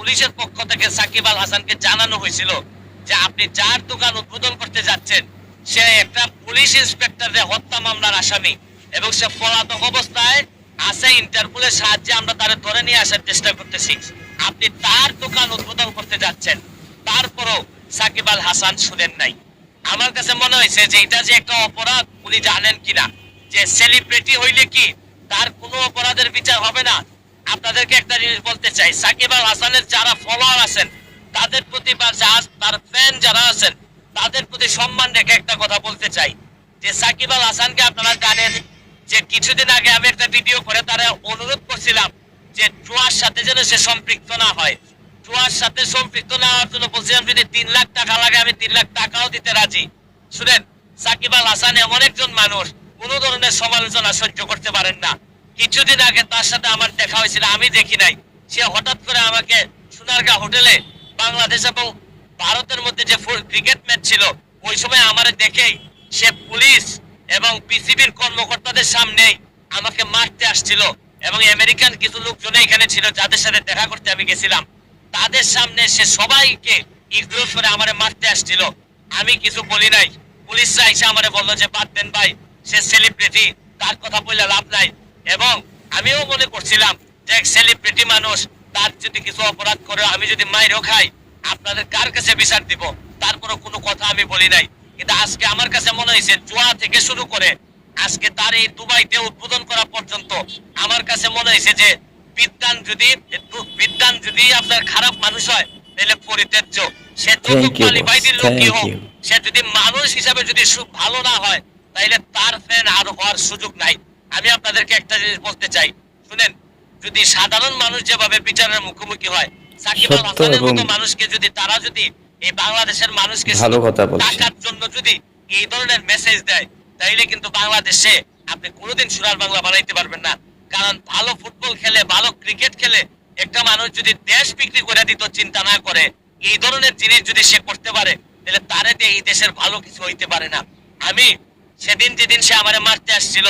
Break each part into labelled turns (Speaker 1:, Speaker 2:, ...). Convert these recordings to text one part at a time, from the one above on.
Speaker 1: পুলিশের পক্ষ থেকে সাকিব আল হাসানকে জানানো হয়েছিল যে আপনি যার দোকান উদ্বোধন করতে যাচ্ছেন, সে একটা পুলিশ ইন্সপেক্টরের হত্যা মামলার আসামি এবং সে পলাতক অবস্থায় আছে ইন্টারপোলের সাহায্যে আমরা তারে ধরে নিয়ে আসার চেষ্টা করতেছি। আপনি তার দোকান উদ্বোধন করতে যাচ্ছেন, তারপরও সাকিব আল হাসান শুনেন নাই। আমার কাছে মনে হয়েছে যে এটা যে একটা অপরাধ, উনি জানেন কিনা? যে সেলিব্রিটি হইলে কি তার কোনো অপরাধের বিচার হবে না? আপনাদেরকে একটা জিনিস বলতে চাই। সাকিব আল হাসানের যারা ফলোয়ার আছেন, তাদের প্রতি বা তার ফ্যান যারা আছেন, তাদের প্রতি সম্মান রেখে একটা কথা বলতে চাই। যে সাকিব আল হাসানকে আপনারা জানেন যে কিছুদিন আগে আমি একটা ভিডিও করে তারা অনুরোধ করছিলাম যে ট্রুয়ার সাথে যেন সে সম্পৃক্ত না হয়। ট্রুয়ার সাথে সম্পৃক্ত না হওয়ার জন্য বলছিলাম, যদি তিন লাখ টাকা লাগে, আমি তিন লাখ টাকাও দিতে রাজি। শুনেন, সাকিব আল হাসান এমন একজন মানুষ, কোনো ধরনের সমালোচনা সহ্য করতে পারেন না। কিছুদিন আগে তার সাথে আমার দেখা হয়েছিল, আমি দেখি নাই। সে হঠাৎ করে আমাকে সোনারগাঁ হোটেলে বাংলাদেশ এবং ভারতের মধ্যে যে ক্রিকেট ম্যাচ ছিল, ওই সময় আমার দেখেই সে পুলিশ এবং পিসিবির কর্মকর্তাদের সামনেই আমাকে মারতে আসছিল এবং আমেরিকান কিছু লোকজন এখানে ছিল যাদের সাথে দেখা করতে আমি গেছিলাম। তাদের সামনে সে সবাইকে ইগনোর করে আমারে মারতে আসছিল। আমি কিছু বলি নাই। পুলিশরা এসে আমারে বলল যে, বাদ দেন ভাই, সে সেলিব্রিটি তার কথা বললে লাভ নাই। এবং আমিও মনে করছিলাম যে এক সেলিব্রিটি মানুষ তার যদি কিছু অপরাধ করে আমি যদি মাইরও খাই আপনাদের কার কাছে বিচার দিব? তারপরে কোনো কথা আমি বলি নাই। কিন্তু আজকে আমার কাছে মনে হয়েছে জুয়া থেকে শুরু করে আজকে তার এই দুবাইতে উদ্বোধন করা পর্যন্ত আমার কাছে মনে হয়েছে যে বিদ্যান যদি বিদ্যান যদি আপনার খারাপ মানুষ হয় তাহলে পরিত্যাজ্য। সে যত
Speaker 2: Thank you,
Speaker 1: কোয়ালিফাইড
Speaker 2: boss.
Speaker 1: লোকই হোক সে যদি মানুষ হিসাবে যদি ভালো না হয় তাইলে তার ফ্যান আর হওয়ার সুযোগ নাই। আমি আপনাদেরকে একটা জিনিস বলতে চাই। শুনেন যদি সাধারণ মানুষ যেভাবে বিচারের মুখোমুখি হয় সাকিব আল হাসানের মতো মানুষকে যদি তারা যদি এই বাংলাদেশের মানুষকে
Speaker 2: ভালো কথা।
Speaker 1: টাকার জন্য যদি এই ধরনের মেসেজ দেয় তাইলে কিন্তু বাংলাদেশে আপনি কোনোদিন বাংলা বানাইতে পারবেন না। কারণ ভালো ফুটবল খেলে ভালো ক্রিকেট খেলে একটা মানুষ যদি দেশ বিক্রি করে দিত চিন্তা না করে এই ধরনের জিনিস যদি সে করতে পারে তাহলে তারে দিয়ে এই দেশের ভালো কিছু হইতে পারে না। আমি সেদিন যেদিন সে আমার মারতে আসছিল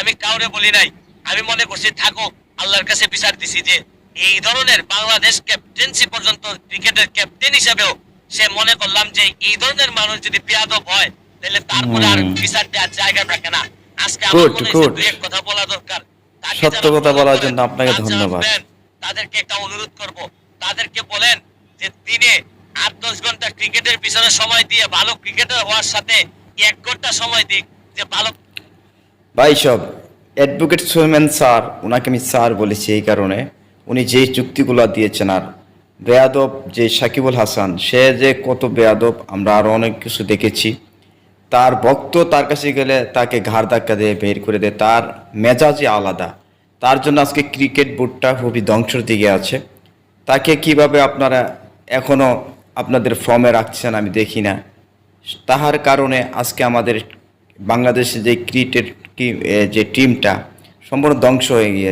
Speaker 1: আমি কাউরে বলি নাই। আমি মনে করছি থাকো আল্লাহর কাছে বিচার দিছি যে এই ধরনের বাংলাদেশ ক্যাপ্টেন্সি পর্যন্ত ক্রিকেটের ক্যাপ্টেন হিসেবেও সে মনে করলাম যে এই ধরনের মানুষ যদি বিয়াদব হয় তাহলে তারপরে আর বিচার দেওয়ার জায়গা থাকে না। আজকে আমার মনে হয়েছে দুই এক কথা বলা দরকার।
Speaker 2: সত্য কথা বলার জন্য আপনাকে ধন্যবাদ।
Speaker 1: তাদেরকে একটা অনুরোধ করব। তাদেরকে বলেন যে দিনে আট দশ ঘণ্টা ক্রিকেটের পিছনে সময় দিয়ে ভালো ক্রিকেটার হওয়ার সাথে এক ঘণ্টা সময় দিক যে ভালো
Speaker 2: ভাই সব অ্যাডভোকেট সোহেমেন স্যার ওনাকে আমি স্যার বলেছি এই কারণে। উনি যেই চুক্তিগুলো দিয়েছেন আর বেয়াদব যে সাকিবুল হাসান, সে যে কত বেয়াদব, আমরা আরও অনেক কিছু দেখেছি। তার ভক্ত তার কাছে গেলে তাকে ঘাড় ধাক্কা দিয়ে বের করে দেয়। তার মেজাজই আলাদা। তার জন্য আজকে ক্রিকেট বোর্ডটা খুবই ধ্বংসের দিকে আছে। তাকে কীভাবে আপনারা এখনও আপনাদের ফর্মে রাখছেন আমি দেখি না। তাহার কারণে আজকে আমাদের বাংলাদেশে যে ক্রিকেট যে টিমটা সম্পূর্ণ ধ্বংস হয়ে গিয়েছে।